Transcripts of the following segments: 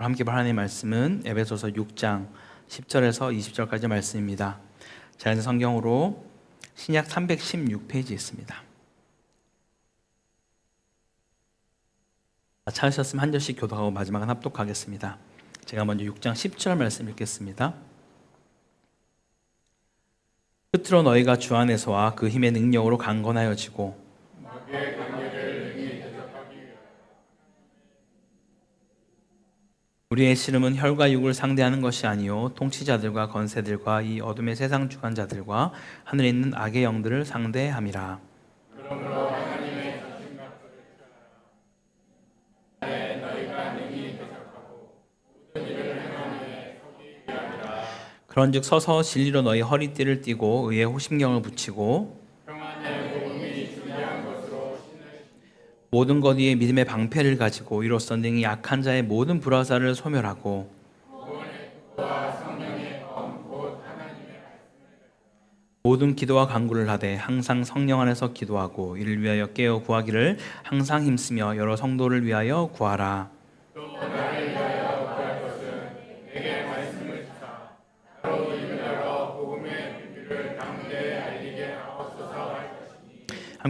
오늘 함께 볼 하나님의 말씀은 에베소서 6장 10절에서 20절까지 말씀입니다. 자연 성경으로 신약 316페이지 있습니다. 찾으셨으면 한 절씩 교도하고 마지막은 합독하겠습니다. 제가 먼저 6장 10절 말씀 읽겠습니다. 끝으로 너희가 주 안에서와 그 힘의 능력으로 강건하여지고 우리의 씨름은 혈과 육을 상대하는 것이 아니요 통치자들과 건세들과 이 어둠의 세상 주관자들과 하늘에 있는 악의 영들을 상대함이라. 그런즉 서서 진리로 너희 허리띠를 띠고 의의 호심경을 붙이고 모든 것 위에 믿음의 방패를 가지고 이로써 능히 약한 자의 모든 불화사를 소멸하고 모든 기도와 간구를 하되 항상 성령 안에서 기도하고 이를 위하여 깨어 구하기를 항상 힘쓰며 여러 성도를 위하여 구하라.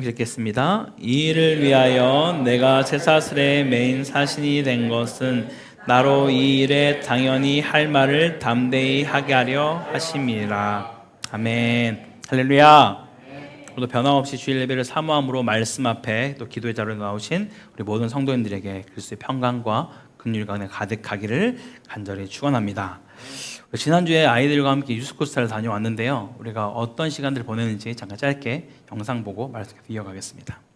함께 읽겠습니다. 이 일을 위하여 내가 제사슬의 메인 사신이 된 것은 나로 이 일에 당연히 할 말을 담대히 하게 하려 하심이라. 아멘. 할렐루야. 오늘도 변함없이 주일 예배를 사모함으로 말씀 앞에 또 기도의 자리에 나오신 우리 모든 성도님들에게 그리스도의 평강과 긍휼과 가득하기를 간절히 축원합니다. 지난주에 아이들과 함께 유스코스타를 다녀왔는데요. 우리가 어떤 시간들을 보내는지 잠깐 짧게 영상 보고 말씀 이어가겠습니다.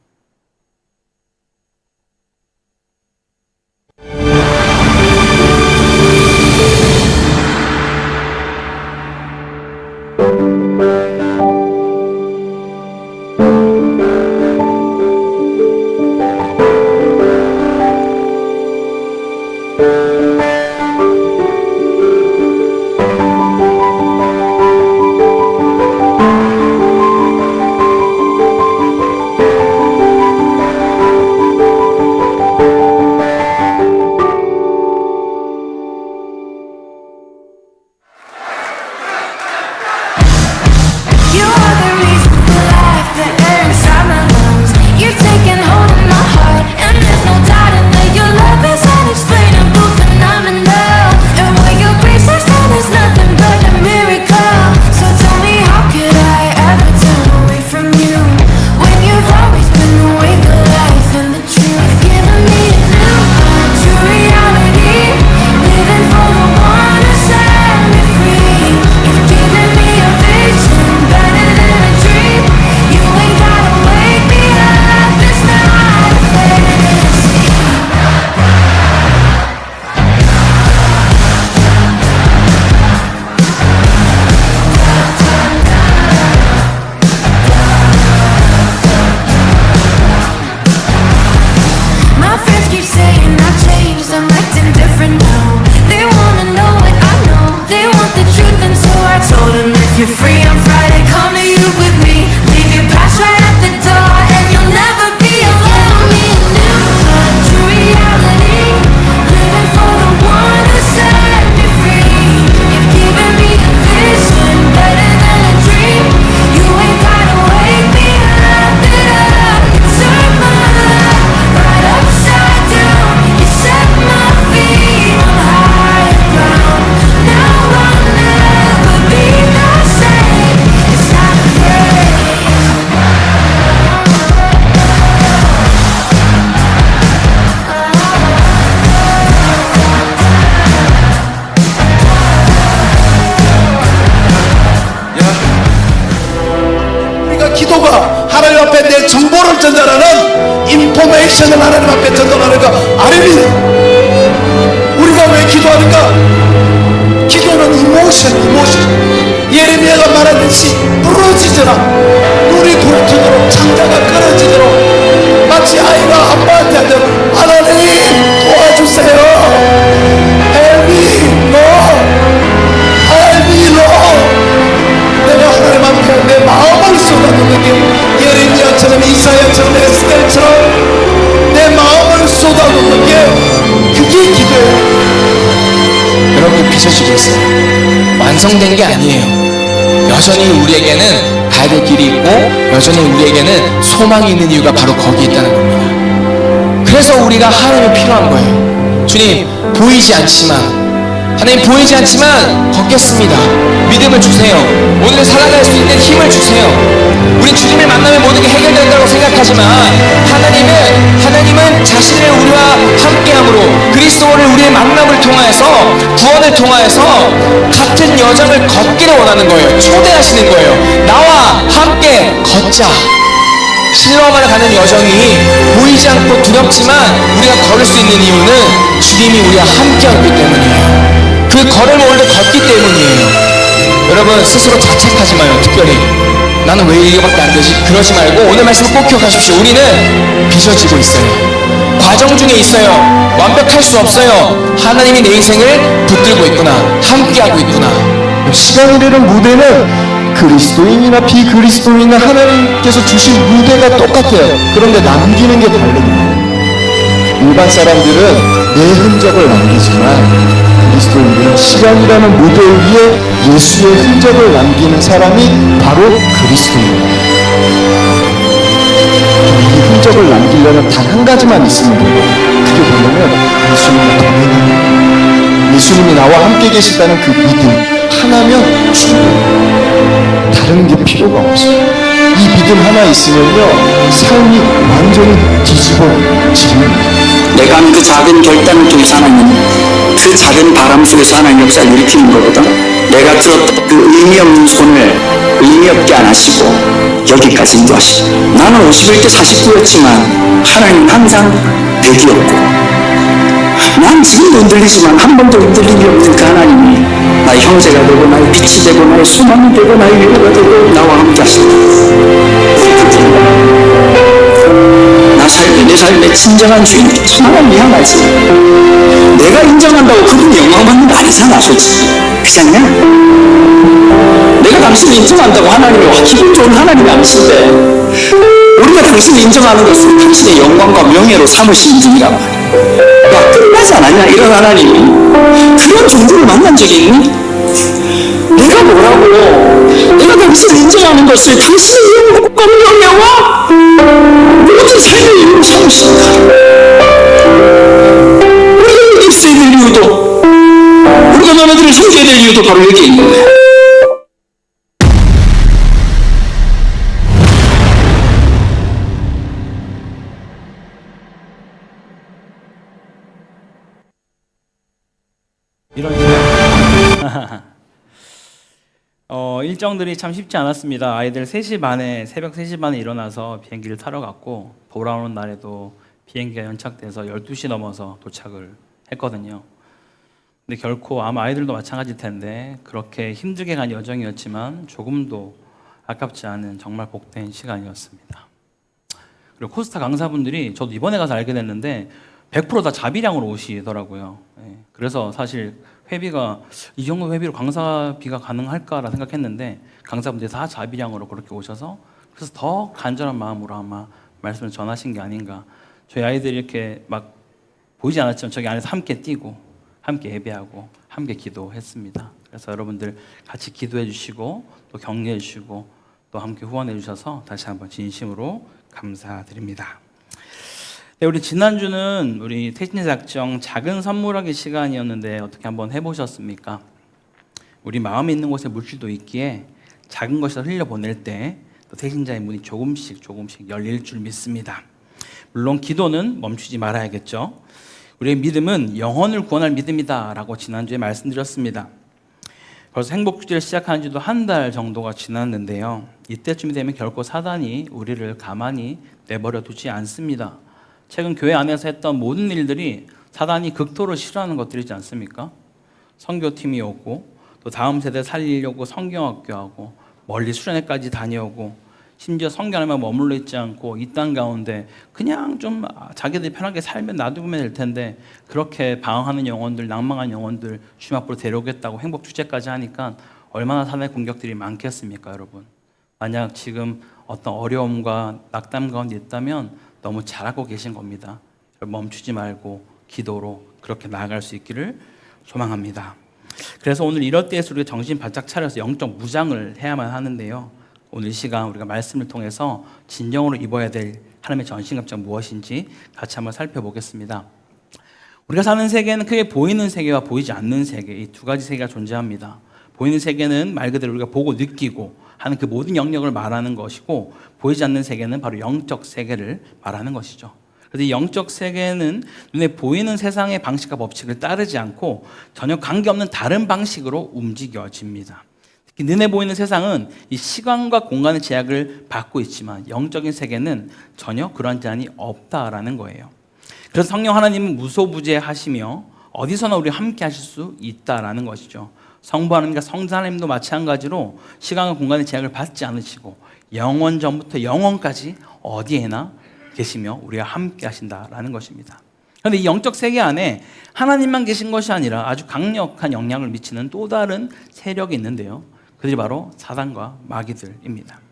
완성된 게 아니에요. 여전히 우리에게는 가야 될 길이 있고 여전히 우리에게는 소망이 있는 이유가 바로 거기에 있다는 겁니다. 그래서 우리가 하나님이 필요한 거예요. 주님 보이지 않지만 하나님 보이지 않지만 걷겠습니다. 믿음을 주세요. 오늘 살아갈 수 있는 힘을 주세요. 우리 주님을 만나면 모든 게 해결된다고 생각하지만 하나님은 하나님은 자신을 우리와 함께함으로 그리스도를 우리의 만남을 통하여서 구원을 통하여서 같은 여정을 걷기를 원하는 거예요. 초대하시는 거예요. 나와 함께 걷자. 실로아마를 가는 여정이 보이지 않고 두렵지만 우리가 걸을 수 있는 이유는 주님이 우리와 함께하기 때문이에요. 그 걸음을 오늘 걷기 때문이에요. 여러분 스스로 자책하지 마요. 특별히 나는 왜 이거밖에 안 되지? 그러지 말고 오늘 말씀을 꼭 기억하십시오. 우리는 빚어지고 있어요. 과정 중에 있어요. 완벽할 수 없어요. 하나님이 내 인생을 붙들고 있구나. 함께하고 있구나. 시간이라는 무대는 그리스도인이나 비그리스도인이나 하나님께서 주신 무대가 똑같아요. 그런데 남기는 게 다릅니다. 일반 사람들은 내 흔적을 남기지만 그리스도인들은 시간이라는 무대 위에 예수의 흔적을 남기는 사람이 바로 그리스도입니다. 이 흔적을 남기려면 단 한 가지만 있으면 돼요. 그게 뭐냐면 예수님과 동행하는 예수님이 나와 함께 계시다는 그 믿음 하나면 충분해요. 다른 게 필요가 없어요. 이 믿음 하나 있으면요 삶이 완전히 뒤집어집니다. 내가 하는 그 작은 결단을 통해서 하나님 그 작은 바람 속에서 하나님 역사를 일으키는 것보다 내가 들었던 그 의미 없는 손을 의미 없게 안 하시고 여기까지 인도하시고 나는 51대 49였지만 하나님 항상 100이었고 난 지금도 흔들리지만 한 번도 흔들림이 없는 그 하나님이 나의 형제가 되고 나의 빛이 되고 나의 소망이 되고 나의 위로가 되고 나와 함께 하신다 나 삶의 내 삶의 진정한 주인 하나님이 향하지 내가 인정한다고 그분이 영광 받는 거 아니잖아 솔직히 그냥요 내가 당신을 인정한다고 하나님이 와 기분 좋은 하나님이 아니신데 우리가 당신을 인정하는 것은 당신의 영광과 명예로 삼으신 분이란 말이야. 야 끝나지 않았냐? 이런 하나님이 그런 종들을 만난 적이 있니? 내가 뭐라고 내가 당신을 인정하는 것을 당신의 영광과 명예와 모든 삶의 이유로 삼으신다. 우리가 여기 있어야 될 이유도, 우리가 너네들을 섬겨야 될 이유도 바로 여기 있는. 이 일정들이 참 쉽지 않았습니다. 아이들 3시 반에 새벽 3시 반에 일어나서 비행기를 타러 갔고 돌아오는 날에도 비행기가 연착돼서 12시 넘어서 도착을 했거든요. 근데 결코 아마 아이들도 마찬가지일 텐데 그렇게 힘들게 간 여정이었지만 조금도 아깝지 않은 정말 복된 시간이었습니다. 그리고 코스타 강사분들이 저도 이번에 가서 알게 됐는데 100%다 자비량으로 오시더라고요. 예, 그래서 사실 회비가 이 정도 회비로 강사비가 가능할까라 생각했는데 강사분들이 다 자비량으로 그렇게 오셔서 그래서 더 간절한 마음으로 아마 말씀을 전하신 게 아닌가. 저희 아이들이 이렇게 막 보이지 않았지만 저기 안에서 함께 뛰고 함께 예배하고 함께 기도했습니다. 그래서 여러분들 같이 기도해 주시고 또 격려해 주시고 또 함께 후원해 주셔서 다시 한번 진심으로 감사드립니다. 네, 우리 지난주는 우리 태신 작정 작은 선물하기 시간이었는데 어떻게 한번 해보셨습니까? 우리 마음에 있는 곳에 물질도 있기에 작은 것이라 흘려 보낼 때 또 태신자의 문이 조금씩 조금씩 열릴 줄 믿습니다. 물론 기도는 멈추지 말아야겠죠. 우리의 믿음은 영혼을 구원할 믿음이다 라고 지난주에 말씀드렸습니다. 벌써 행복주의를 시작한 지도 한 달 정도가 지났는데요. 이때쯤이 되면 결코 사단이 우리를 가만히 내버려 두지 않습니다. 최근 교회 안에서 했던 모든 일들이 사단이 극도로 싫어하는 것들이지 않습니까? 선교팀이 오고 또 다음 세대 살리려고 성경학교하고 멀리 수련회까지 다녀오고 심지어 성경 안에만 머물러 있지 않고 이 땅 가운데 그냥 좀 자기들이 편하게 살면 놔두면 될 텐데 그렇게 방황하는 영혼들, 낭망한 영혼들 주님 앞으로 데려오겠다고 행복 주제까지 하니까 얼마나 사단의 공격들이 많겠습니까, 여러분? 만약 지금 어떤 어려움과 낙담 가운데 있다면 너무 잘하고 계신 겁니다. 멈추지 말고 기도로 그렇게 나아갈 수 있기를 소망합니다. 그래서 오늘 이럴 때에서 우리가 정신 바짝 차려서 영적 무장을 해야만 하는데요. 오늘 이 시간 우리가 말씀을 통해서 진정으로 입어야 될 하나님의 전신갑장 무엇인지 같이 한번 살펴보겠습니다. 우리가 사는 세계는 크게 보이는 세계와 보이지 않는 세계 이 두 가지 세계가 존재합니다. 보이는 세계는 말 그대로 우리가 보고 느끼고 하는 그 모든 영역을 말하는 것이고 보이지 않는 세계는 바로 영적 세계를 말하는 것이죠. 그래서 이 영적 세계는 눈에 보이는 세상의 방식과 법칙을 따르지 않고 전혀 관계없는 다른 방식으로 움직여집니다. 특히 눈에 보이는 세상은 이 시간과 공간의 제약을 받고 있지만 영적인 세계는 전혀 그런 제한이 없다라는 거예요. 그래서 성령 하나님은 무소부재하시며 어디서나 우리 함께 하실 수 있다라는 것이죠. 성부 하나님과 성자 하나님도 마찬가지로 시간과 공간의 제약을 받지 않으시고 영원 전부터 영원까지 어디에나 계시며 우리가 함께 하신다라는 것입니다. 그런데 이 영적 세계 안에 하나님만 계신 것이 아니라 아주 강력한 영향을 미치는 또 다른 세력이 있는데요. 그들이 바로 사단과 마귀들입니다.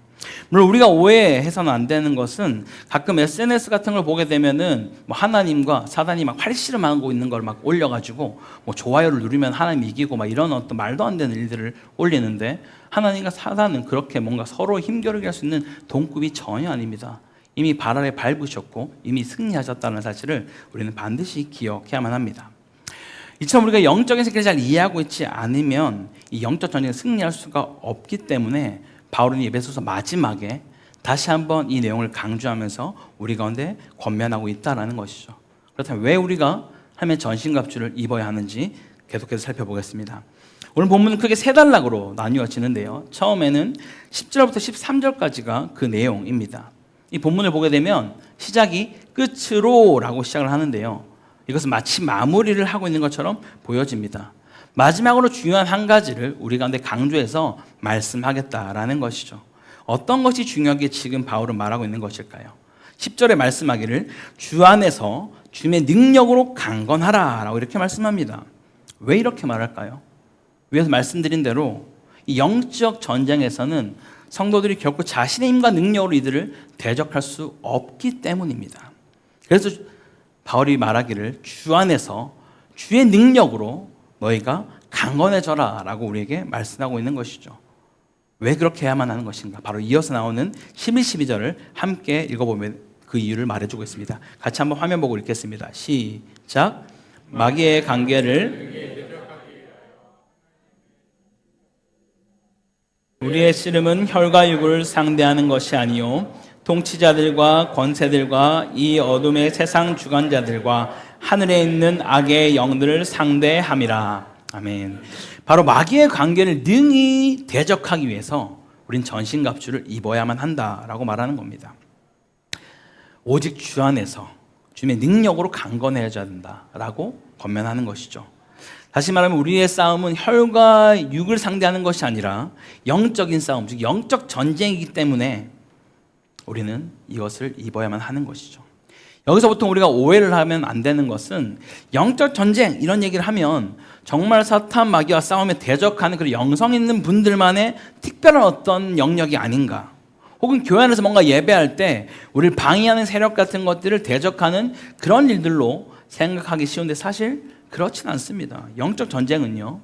물론 우리가 오해해서는 안 되는 것은 가끔 SNS 같은 걸 보게 되면은 뭐 하나님과 사단이 막 팔씨름 하고 있는 걸 막 올려가지고 뭐 좋아요를 누르면 하나님 이기고 막 이런 어떤 말도 안 되는 일들을 올리는데 하나님과 사단은 그렇게 뭔가 서로 힘겨루게 할 수 있는 동급이 전혀 아닙니다. 이미 발 아래 밟으셨고 이미 승리하셨다는 사실을 우리는 반드시 기억해야만 합니다. 이처럼 우리가 영적인 세계를 잘 이해하고 있지 않으면 이 영적 전쟁에 승리할 수가 없기 때문에 바울은 예배소서 마지막에 다시 한번 이 내용을 강조하면서 우리 가운데 권면하고 있다라는 것이죠. 그렇다면 왜 우리가 하면 전신갑주를 입어야 하는지 계속해서 살펴보겠습니다. 오늘 본문은 크게 세 단락으로 나뉘어지는데요. 처음에는 10절부터 13절까지가 그 내용입니다. 이 본문을 보게 되면 시작이 끝으로라고 시작을 하는데요. 이것은 마치 마무리를 하고 있는 것처럼 보여집니다. 마지막으로 중요한 한 가지를 우리 가운데 강조해서 말씀하겠다라는 것이죠. 어떤 것이 중요하게 지금 바울은 말하고 있는 것일까요? 10절에 말씀하기를 주 안에서 주님의 능력으로 강건하라 라고 이렇게 말씀합니다. 왜 이렇게 말할까요? 위에서 말씀드린 대로 이 영적 전쟁에서는 성도들이 결코 자신의 힘과 능력으로 이들을 대적할 수 없기 때문입니다. 그래서 바울이 말하기를 주 안에서 주의 능력으로 너희가 강건해져라 라고 우리에게 말씀하고 있는 것이죠. 왜 그렇게 해야만 하는 것인가? 바로 이어서 나오는 11, 12절을 함께 읽어보면 그 이유를 말해주고 있습니다. 같이 한번 화면 보고 읽겠습니다. 시작. 마귀의 관계를 우리의 씨름은 혈과 육을 상대하는 것이 아니요 통치자들과 권세들과 이 어둠의 세상 주관자들과 하늘에 있는 악의 영들을 상대함이라. 아멘. 바로 마귀의 관계를 능히 대적하기 위해서 우린 전신갑주를 입어야만 한다라고 말하는 겁니다. 오직 주 안에서 주님의 능력으로 강건해져야 된다라고 권면하는 것이죠. 다시 말하면 우리의 싸움은 혈과 육을 상대하는 것이 아니라 영적인 싸움, 즉 영적 전쟁이기 때문에 우리는 이것을 입어야만 하는 것이죠. 여기서 보통 우리가 오해를 하면 안 되는 것은 영적 전쟁 이런 얘기를 하면 정말 사탄 마귀와 싸움에 대적하는 그런 영성 있는 분들만의 특별한 어떤 영역이 아닌가. 혹은 교회 안에서 뭔가 예배할 때 우리를 방해하는 세력 같은 것들을 대적하는 그런 일들로 생각하기 쉬운데 사실 그렇진 않습니다. 영적 전쟁은요.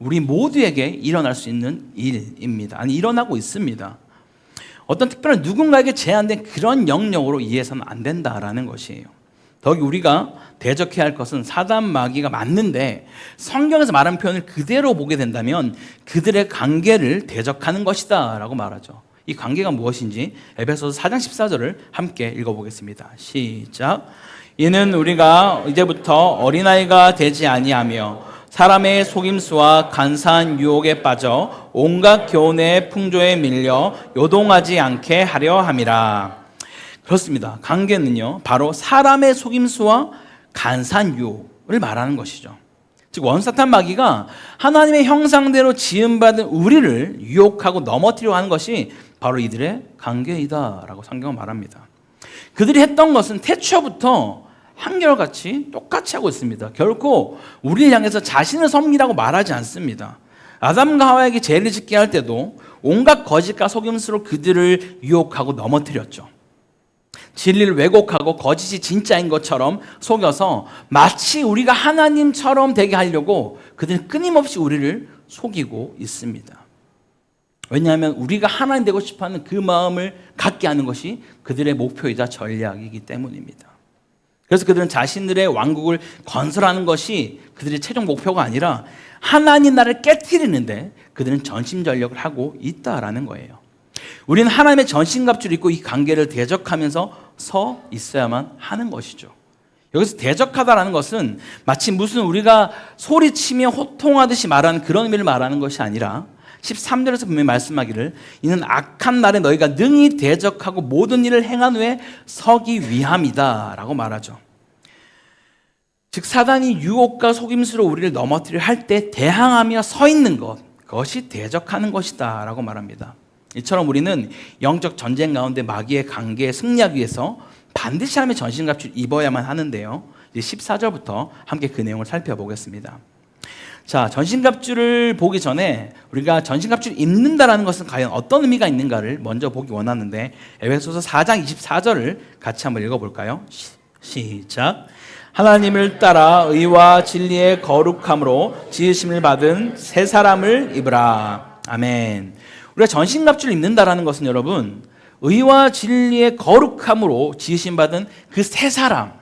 우리 모두에게 일어날 수 있는 일입니다. 아니 일어나고 있습니다. 어떤 특별한 누군가에게 제한된 그런 영역으로 이해해서는 안 된다라는 것이에요. 더욱이 우리가 대적해야 할 것은 사단 마귀가 맞는데 성경에서 말한 표현을 그대로 보게 된다면 그들의 관계를 대적하는 것이다 라고 말하죠. 이 관계가 무엇인지 에베소서 4장 14절을 함께 읽어보겠습니다. 시작. 이는 우리가 이제부터 어린아이가 되지 아니하며 사람의 속임수와 간사한 유혹에 빠져 온갖 교훈의 풍조에 밀려 요동하지 않게 하려 함이라. 그렇습니다. 관계는요, 바로 사람의 속임수와 유혹을 말하는 것이죠. 즉 원사탄 마귀가 하나님의 형상대로 지음받은 우리를 유혹하고 넘어뜨려 하는 것이 바로 이들의 관계이다라고 성경은 말합니다. 그들이 했던 것은 태초부터 한결같이 똑같이 하고 있습니다. 결코 우리를 향해서 자신을 섬기라고 말하지 않습니다. 아담과 하와에게 죄를 짓게 할 때도 온갖 거짓과 속임수로 그들을 유혹하고 넘어뜨렸죠. 진리를 왜곡하고 거짓이 진짜인 것처럼 속여서 마치 우리가 하나님처럼 되게 하려고 그들은 끊임없이 우리를 속이고 있습니다. 왜냐하면 우리가 하나님 되고 싶어하는 그 마음을 갖게 하는 것이 그들의 목표이자 전략이기 때문입니다. 그래서 그들은 자신들의 왕국을 건설하는 것이 그들의 최종 목표가 아니라 하나님 나라를 깨뜨리는데 그들은 전심 전력을 하고 있다라는 거예요. 우리는 하나님의 전신갑주를 입고 이 관계를 대적하면서 서 있어야만 하는 것이죠. 여기서 대적하다라는 것은 마치 무슨 우리가 소리치며 호통하듯이 말하는 그런 의미를 말하는 것이 아니라 13절에서 분명히 말씀하기를 이는 악한 날에 너희가 능히 대적하고 모든 일을 행한 후에 서기 위함이다라고 말하죠. 즉 사단이 유혹과 속임수로 우리를 넘어뜨려 할 때 대항하며 서 있는 것 그것이 대적하는 것이다라고 말합니다. 이처럼 우리는 영적 전쟁 가운데 마귀의 관계에 승리하기 위해서 반드시 하나님의 전신갑주를 입어야만 하는데요. 이제 14절부터 함께 그 내용을 살펴보겠습니다. 자, 전신갑주를 보기 전에 우리가 전신갑주를 입는다라는 것은 과연 어떤 의미가 있는가를 먼저 보기 원하는데 에베소서 4장 24절을 같이 한번 읽어볼까요? 시, 시작. 하나님을 따라 의와 진리의 거룩함으로 지으심을 받은 새 사람을 입으라. 아멘. 우리가 전신갑주를 입는다라는 것은 여러분 의와 진리의 거룩함으로 지으심 받은 그새 사람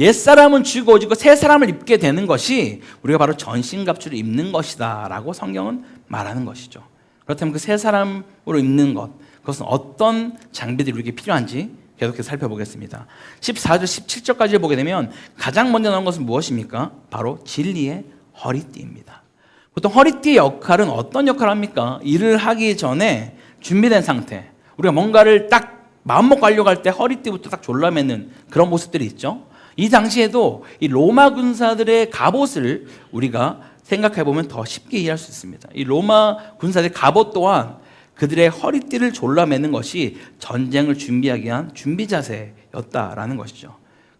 옛 사람은 죽어지고 새 사람을 입게 되는 것이 우리가 바로 전신갑주를 입는 것이다라고 성경은 말하는 것이죠. 그렇다면 그 새 사람으로 입는 것 그것은 어떤 장비들이 우리에게 필요한지 계속해서 살펴보겠습니다. 14절 17절까지 보게 되면 가장 먼저 나온 것은 무엇입니까? 바로 진리의 허리띠입니다. 보통 허리띠의 역할은 어떤 역할을 합니까? 일을 하기 전에 준비된 상태. 우리가 뭔가를 딱 마음먹고 하려고 할 때 허리띠부터 딱 졸라매는 그런 모습들이 있죠. 이 당시에도 이 로마 군사들의 갑옷을 우리가 생각해 보면 더 쉽게 이해할 수 있습니다. 이 로마 군사들의 갑옷 또한 그들의 허리띠를 졸라매는 것이 전쟁을 준비하기 위한 준비 자세였다라는 것이죠.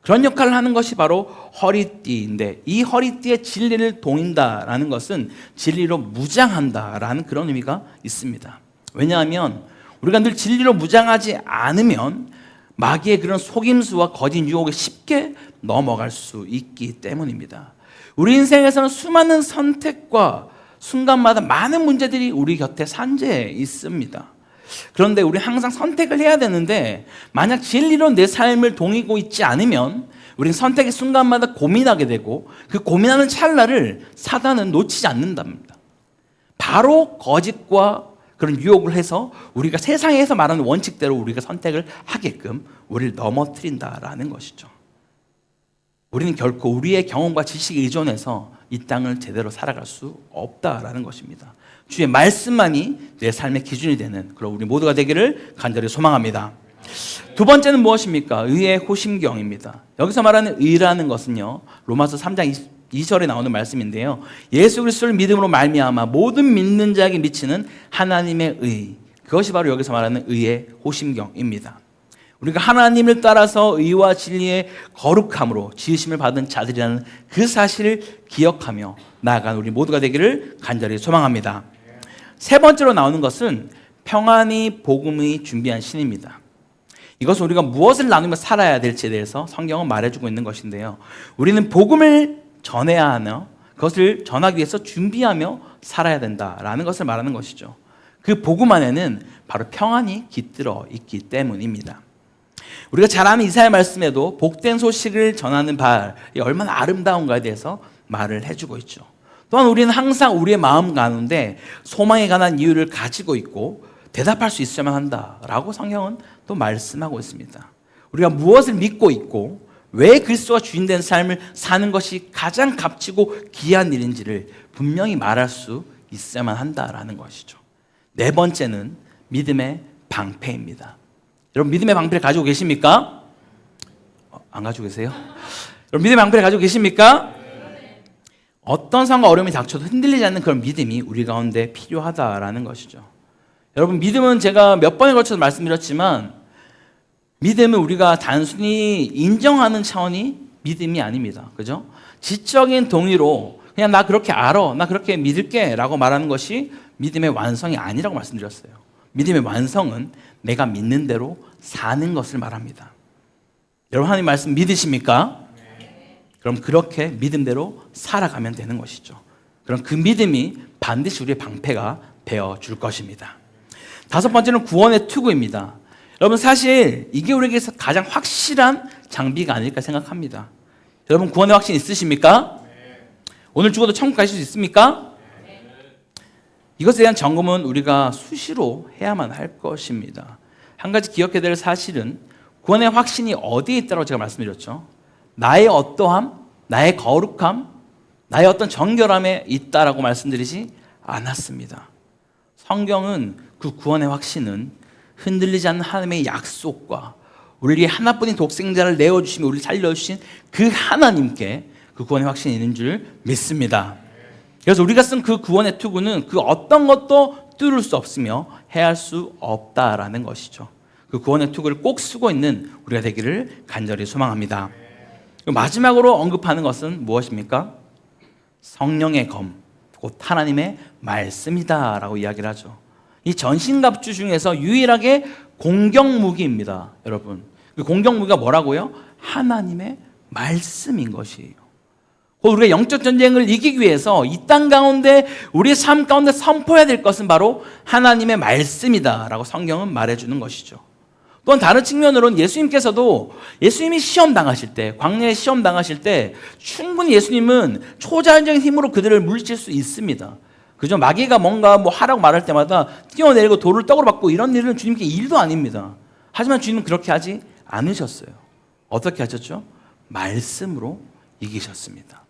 그런 역할을 하는 것이 바로 허리띠인데 이 허리띠에 진리를 동인다라는 것은 진리로 무장한다라는 그런 의미가 있습니다. 왜냐하면 우리가 늘 진리로 무장하지 않으면 마귀의 그런 속임수와 거짓 유혹에 쉽게 넘어갈 수 있기 때문입니다. 우리 인생에서는 수많은 선택과 순간마다 많은 문제들이 우리 곁에 산재해 있습니다. 그런데 우리 항상 선택을 해야 되는데 만약 진리로 내 삶을 동이고 있지 않으면 우리는 선택의 순간마다 고민하게 되고 그 고민하는 찰나를 사단은 놓치지 않는답니다. 바로 거짓과 그런 유혹을 해서 우리가 세상에서 말하는 원칙대로 우리가 선택을 하게끔 우리를 넘어뜨린다라는 것이죠. 우리는 결코 우리의 경험과 지식에 의존해서 이 땅을 제대로 살아갈 수 없다라는 것입니다. 주의 말씀만이 내 삶의 기준이 되는 그런 우리 모두가 되기를 간절히 소망합니다. 두 번째는 무엇입니까? 의의 호심경입니다. 여기서 말하는 의라는 것은요. 로마서 3장 2절에 나오는 말씀인데요. 예수 그리스도를 믿음으로 말미암아 모든 믿는 자에게 미치는 하나님의 의. 그것이 바로 여기서 말하는 의의 호심경입니다. 우리가 하나님을 따라서 의와 진리의 거룩함으로 지으심을 받은 자들이라는 그 사실을 기억하며 나아간 우리 모두가 되기를 간절히 소망합니다. 세 번째로 나오는 것은 평안이 복음이 준비한 신입니다. 이것은 우리가 무엇을 나누며 살아야 될지에 대해서 성경은 말해주고 있는 것인데요. 우리는 복음을 전해야 하며 그것을 전하기 위해서 준비하며 살아야 된다라는 것을 말하는 것이죠. 그 복음 안에는 바로 평안이 깃들어 있기 때문입니다. 우리가 잘 아는 이사야 말씀에도 복된 소식을 전하는 발이 얼마나 아름다운가에 대해서 말을 해주고 있죠. 또한 우리는 항상 우리의 마음 가운데 소망에 관한 이유를 가지고 있고 대답할 수 있어야만 한다라고 성경은 또 말씀하고 있습니다. 우리가 무엇을 믿고 있고 왜 그리스도가 주인 된 삶을 사는 것이 가장 값지고 귀한 일인지를 분명히 말할 수 있어야만 한다라는 것이죠. 네 번째는 믿음의 방패입니다. 여러분 믿음의 방패를 가지고 계십니까? 어, 안 가지고 계세요? 여러분 믿음의 방패를 가지고 계십니까? 어떤 상황과 어려움이 닥쳐도 흔들리지 않는 그런 믿음이 우리 가운데 필요하다라는 것이죠. 여러분 믿음은 제가 몇 번에 걸쳐서 말씀드렸지만 믿음은 우리가 단순히 인정하는 차원이 믿음이 아닙니다. 그죠? 지적인 동의로 그냥 나 그렇게 알아, 나 그렇게 믿을게 라고 말하는 것이 믿음의 완성이 아니라고 말씀드렸어요. 믿음의 완성은 내가 믿는 대로 사는 것을 말합니다. 여러분 하나님 말씀 믿으십니까? 그럼 그렇게 믿음대로 살아가면 되는 것이죠. 그럼 그 믿음이 반드시 우리의 방패가 되어 줄 것입니다. 다섯 번째는 구원의 투구입니다. 여러분 사실 이게 우리에게서 가장 확실한 장비가 아닐까 생각합니다. 여러분 구원의 확신 있으십니까? 오늘 죽어도 천국 가실 수 있습니까? 이것에 대한 점검은 우리가 수시로 해야만 할 것입니다. 한 가지 기억해야 될 사실은 구원의 확신이 어디에 있다고 제가 말씀드렸죠. 나의 어떠함, 나의 거룩함, 나의 어떤 정결함에 있다라고 말씀드리지 않았습니다. 성경은 그 구원의 확신은 흔들리지 않는 하나님의 약속과 우리에게 하나뿐인 독생자를 내어주시며 우리를 살려주신 그 하나님께 그 구원의 확신이 있는 줄 믿습니다. 그래서 우리가 쓴 그 구원의 투구는 그 어떤 것도 뚫을 수 없으며 해할 수 없다라는 것이죠. 그 구원의 투구를 꼭 쓰고 있는 우리가 되기를 간절히 소망합니다. 마지막으로 언급하는 것은 무엇입니까? 성령의 검, 곧 하나님의 말씀이다라고 이야기를 하죠. 이 전신갑주 중에서 유일하게 공격 무기입니다, 여러분. 그 공격 무기가 뭐라고요? 하나님의 말씀인 것이에요. 곧 우리가 영적 전쟁을 이기기 위해서 이 땅 가운데 우리의 삶 가운데 선포해야 될 것은 바로 하나님의 말씀이다라고 성경은 말해주는 것이죠. 또한 다른 측면으로는 예수님께서도 예수님이 시험 당하실 때, 광야에 시험 당하실 때 충분히 예수님은 초자연적인 힘으로 그들을 물리칠 수 있습니다. 그죠? 마귀가 뭔가 뭐 하라고 말할 때마다 뛰어내리고 돌을 떡으로 받고 이런 일은 주님께 일도 아닙니다. 하지만 주님은 그렇게 하지 않으셨어요. 어떻게 하셨죠? 말씀으로 이기셨습니다.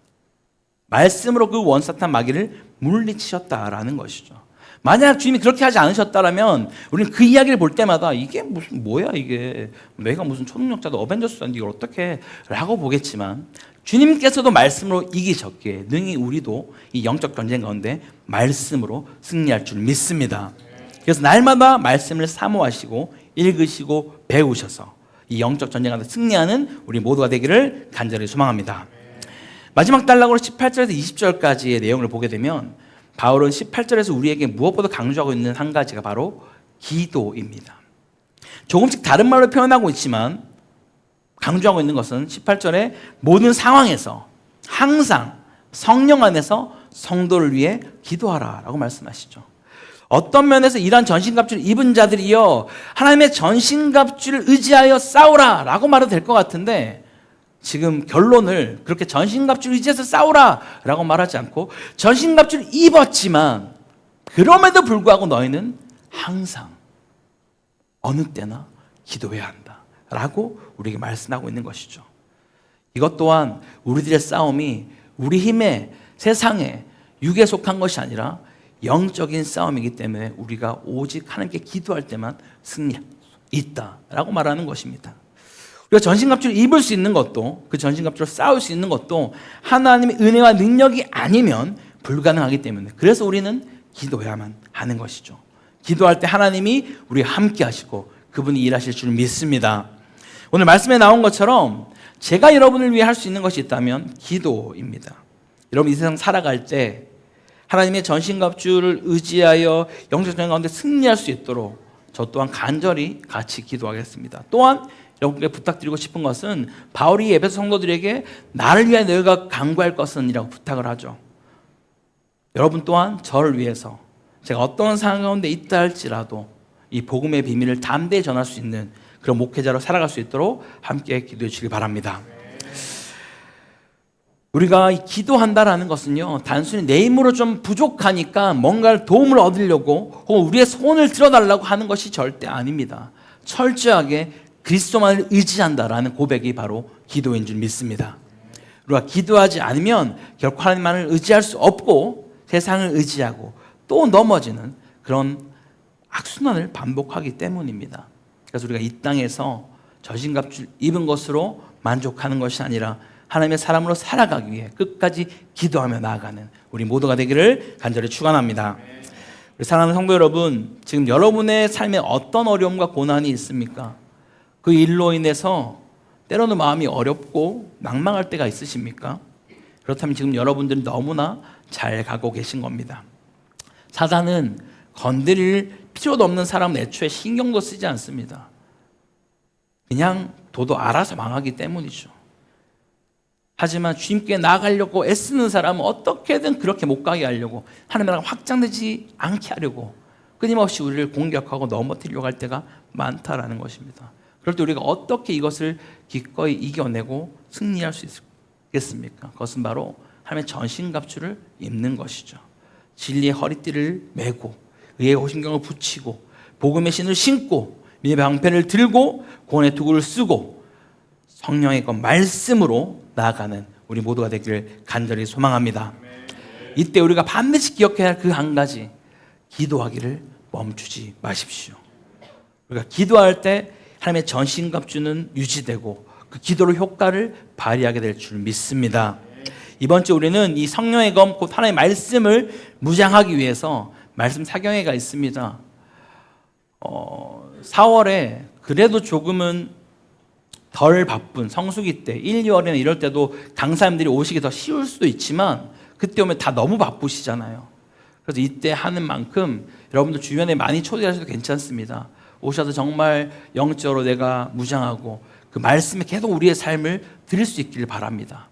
말씀으로 그 원사탄 마귀를 물리치셨다라는 것이죠. 만약 주님이 그렇게 하지 않으셨다면 우리는 그 이야기를 볼 때마다 이게 무슨 뭐야 이게 내가 무슨 초능력자도 어벤져스인데 이걸 어떻게 라고 보겠지만 주님께서도 말씀으로 이기셨기에 능히 우리도 이 영적 전쟁 가운데 말씀으로 승리할 줄 믿습니다. 그래서 날마다 말씀을 사모하시고 읽으시고 배우셔서 이 영적 전쟁 가운데 승리하는 우리 모두가 되기를 간절히 소망합니다. 마지막 단락으로 18절에서 20절까지의 내용을 보게 되면 바울은 18절에서 우리에게 무엇보다 강조하고 있는 한 가지가 바로 기도입니다. 조금씩 다른 말로 표현하고 있지만 강조하고 있는 것은 18절에 모든 상황에서 항상 성령 안에서 성도를 위해 기도하라 라고 말씀하시죠. 어떤 면에서 이러한 전신갑주를 입은 자들이여 하나님의 전신갑주를 의지하여 싸우라 라고 말해도 될 것 같은데 지금 결론을 그렇게 전신갑주를 의지해서 싸우라 라고 말하지 않고 전신갑주를 입었지만 그럼에도 불구하고 너희는 항상 어느 때나 기도해야 한다 라고 우리에게 말씀하고 있는 것이죠. 이것 또한 우리들의 싸움이 우리 힘에 세상에 육에 속한 것이 아니라 영적인 싸움이기 때문에 우리가 오직 하나님께 기도할 때만 승리할 수 있다라고 말하는 것입니다. 우리가 전신갑주를 입을 수 있는 것도 그 전신갑주로 싸울 수 있는 것도 하나님의 은혜와 능력이 아니면 불가능하기 때문에 그래서 우리는 기도해야만 하는 것이죠. 기도할 때 하나님이 우리 함께 하시고 그분이 일하실 줄 믿습니다. 오늘 말씀에 나온 것처럼 제가 여러분을 위해 할 수 있는 것이 있다면 기도입니다. 여러분 이 세상 살아갈 때 하나님의 전신갑주를 의지하여 영적 전쟁 가운데 승리할 수 있도록 저 또한 간절히 같이 기도하겠습니다. 또한 여러분께 부탁드리고 싶은 것은 바울이 에베소 성도들에게 나를 위해 너희가 강구할 것은이라고 부탁을 하죠. 여러분 또한 저를 위해서 제가 어떤 상황 가운데 있다 할지라도 이 복음의 비밀을 담대히 전할 수 있는 그런 목회자로 살아갈 수 있도록 함께 기도해 주시기 바랍니다. 우리가 기도한다라는 것은요, 단순히 내 힘으로 좀 부족하니까 뭔가를 도움을 얻으려고 혹은 우리의 소원을 들어달라고 하는 것이 절대 아닙니다. 철저하게 그리스도만을 의지한다라는 고백이 바로 기도인 줄 믿습니다. 우리가 기도하지 않으면 결코 하나님만을 의지할 수 없고 세상을 의지하고 또 넘어지는 그런 악순환을 반복하기 때문입니다. 그래서 우리가 이 땅에서 저신갑줄 입은 것으로 만족하는 것이 아니라 하나님의 사람으로 살아가기 위해 끝까지 기도하며 나아가는 우리 모두가 되기를 간절히 축원합니다. 우리 사랑하는 성도 여러분, 지금 여러분의 삶에 어떤 어려움과 고난이 있습니까? 그 일로 인해서 때로는 마음이 어렵고 낭망할 때가 있으십니까? 그렇다면 지금 여러분들은 너무나 잘 가고 계신 겁니다. 사단은 건드릴 필요도 없는 사람은 애초에 신경도 쓰지 않습니다. 그냥 도도 알아서 망하기 때문이죠. 하지만 주님께 나가려고 애쓰는 사람은 어떻게든 그렇게 못 가게 하려고 하나님 나라가 확장되지 않게 하려고 끊임없이 우리를 공격하고 넘어뜨리려고 할 때가 많다라는 것입니다. 그럴 때 우리가 어떻게 이것을 기꺼이 이겨내고 승리할 수 있겠습니까? 그것은 바로 하나님의 전신갑주를 입는 것이죠. 진리의 허리띠를 메고 의의 호심경을 붙이고 복음의 신을 신고 믿음의 방패를 들고 구원의 투구를 쓰고 성령의 것 말씀으로 나아가는 우리 모두가 되기를 간절히 소망합니다. 이때 우리가 반드시 기억해야 할 그 한 가지 기도하기를 멈추지 마십시오. 우리가 기도할 때 하나님의 전신갑주는 유지되고 그 기도로 효과를 발휘하게 될 줄 믿습니다. 이번 주 우리는 이 성령의 검, 곧 하나님의 말씀을 무장하기 위해서 말씀 사경회가 있습니다. 어, 4월에 그래도 조금은 덜 바쁜 성수기 때 1, 2월에는 이럴 때도 강사님들이 오시기 더 쉬울 수도 있지만 그때 오면 다 너무 바쁘시잖아요. 그래서 이때 하는 만큼 여러분들 주변에 많이 초대하셔도 괜찮습니다. 오셔서 정말 영적으로 내가 무장하고 그 말씀에 계속 우리의 삶을 드릴 수 있기를 바랍니다.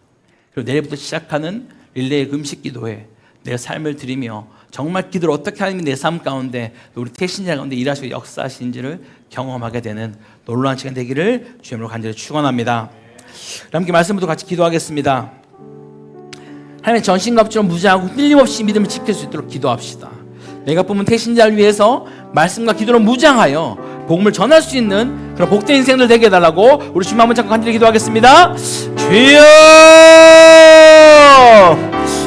그리고 내일부터 시작하는 릴레이 금식 기도에 내 삶을 드리며 정말 기도를 어떻게 하나님이 내 삶 가운데 또 우리 태신자 가운데 일하시고 역사하시는지를 경험하게 되는 놀라운 시간 되기를 주님으로 간절히 축원합니다. 함께 말씀부터 같이 기도하겠습니다. 하나님의 전신갑주로 무장하고 틀림없이 믿음을 지킬 수 있도록 기도합시다. 내가 뽑은 태신자를 위해서 말씀과 기도로 무장하여 복음을 전할 수 있는 그런 복된 인생들 되게 해달라고 우리 주님 한번 잠깐 간절히 기도하겠습니다. 주여!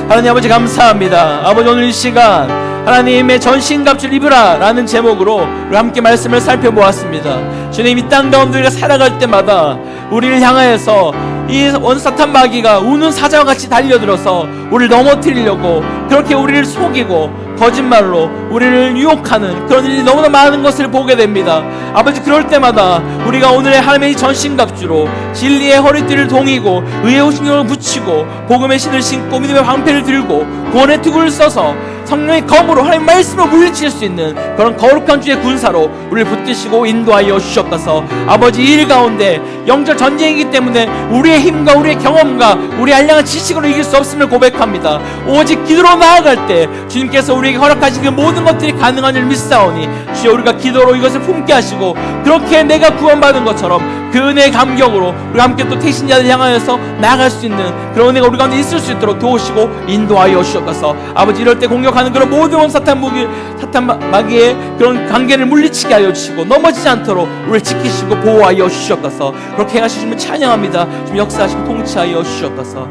하나님 아버지 감사합니다. 아버지 오늘 이 시간 하나님의 전신갑주를 입으라 라는 제목으로 우리 함께 말씀을 살펴보았습니다. 주님 이 땅 가운데 우리가 살아갈 때마다 우리를 향하여서 이 원사탄 마귀가 우는 사자와 같이 달려들어서 우리를 넘어뜨리려고 그렇게 우리를 속이고 거짓말로 우리를 유혹하는 그런 일이 너무나 많은 것을 보게 됩니다. 아버지 그럴 때마다 우리가 오늘의 하나님의 전신갑주로 진리의 허리띠를 동이고 의의 호신경을 붙이고 복음의 신을 신고 믿음의 방패를 들고 구원의 투구를 써서 성령의 검으로 하나님 말씀으로 물리칠 수 있는 그런 거룩한 주의 군사로 우리를 붙드시고 인도하여 주셨다서 아버지 이일 가운데 영적 전쟁이기 때문에 우리의 힘과 우리의 경험과 우리 알량한 지식으로 이길 수 없음을 고백합니다. 오직 기도로 나아갈 때 주님께서 우리에게 허락하신 그 모든 것들이 가능한 줄 믿사오니 주여 우리가 기도로 이것을 품게 하시고 그렇게 내가 구원받은 것처럼 그 은혜의 감격으로 우리가 함께 또 태신자들 향하여서 나아갈 수 있는 그런 은혜가 우리 가운데 있을 수 있도록 도우시고 인도하여 주셨다서. 아버지 이럴 때 공격하는 그런 모든 사탄 무기 사탄 마- 마귀의 그런 관계를 물리치게 하여 주시고 넘어지지 않도록 우리를 지키시고 보호하여 주셨다서. 그렇게 하시면 찬양합니다. 좀 역사하시고 통치하여 주셨다서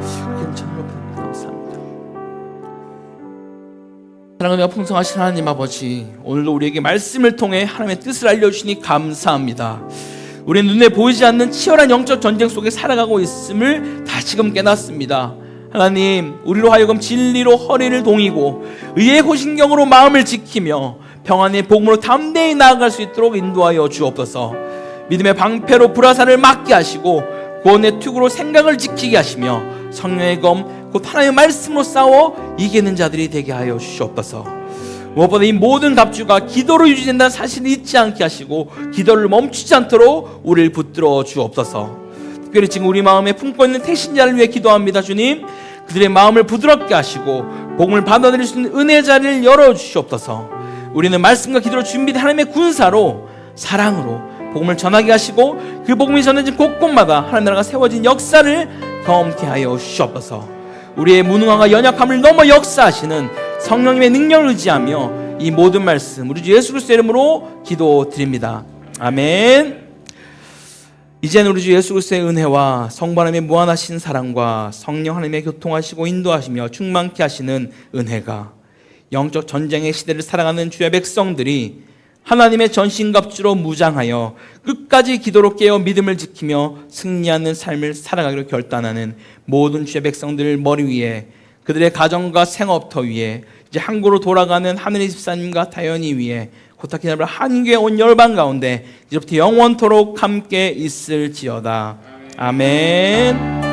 사랑하며 풍성하신 하나님 아버지 오늘도 우리에게 말씀을 통해 하나님의 뜻을 알려주시니 감사합니다. 우리 눈에 보이지 않는 치열한 영적 전쟁 속에 살아가고 있음을 다시금 깨닫습니다. 하나님 우리로 하여금 진리로 허리를 동이고 의의 호신경으로 마음을 지키며 평안의 복음으로 담대히 나아갈 수 있도록 인도하여 주옵소서. 믿음의 방패로 불화살을 막게 하시고 구원의 투구로 생각을 지키게 하시며 성령의 검, 곧 하나님의 말씀으로 싸워 이기는 자들이 되게 하여 주시옵소서. 무엇보다 이 모든 갑주가 기도로 유지된다는 사실을 잊지 않게 하시고 기도를 멈추지 않도록 우리를 붙들어 주옵소서. 특별히 지금 우리 마음에 품고 있는 태신자를 위해 기도합니다, 주님. 그들의 마음을 부드럽게 하시고 복음을 받아들일 수 있는 은혜 자리를 열어 주시옵소서. 우리는 말씀과 기도로 준비된 하나님의 군사로 사랑으로 복음을 전하게 하시고 그 복음이 전해진 곳곳마다 하나님 나라가 세워진 역사를 경험케 하여 주시옵소서. 우리의 무능함과 연약함을 넘어 역사하시는 성령님의 능력을 의지하며 이 모든 말씀 우리 주 예수 그리스도의 이름으로 기도드립니다. 아멘. 이제는 우리 주 예수 그리스도의 은혜와 하나님의 무한하신 사랑과 성령 하나님의 교통하시고 인도하시며 충만케 하시는 은혜가 영적 전쟁의 시대를 살아가는 주의 백성들이 하나님의 전신갑주로 무장하여 끝까지 기도로 깨어 믿음을 지키며 승리하는 삶을 살아가기로 결단하는 모든 주의 백성들 머리 위에 그들의 가정과 생업터 위에 이제 항구로 돌아가는 하늘의 집사님과 다연이 위에 고탁히 나라 한교의 온 열방 가운데 이제부터 영원토록 함께 있을지어다 아멘.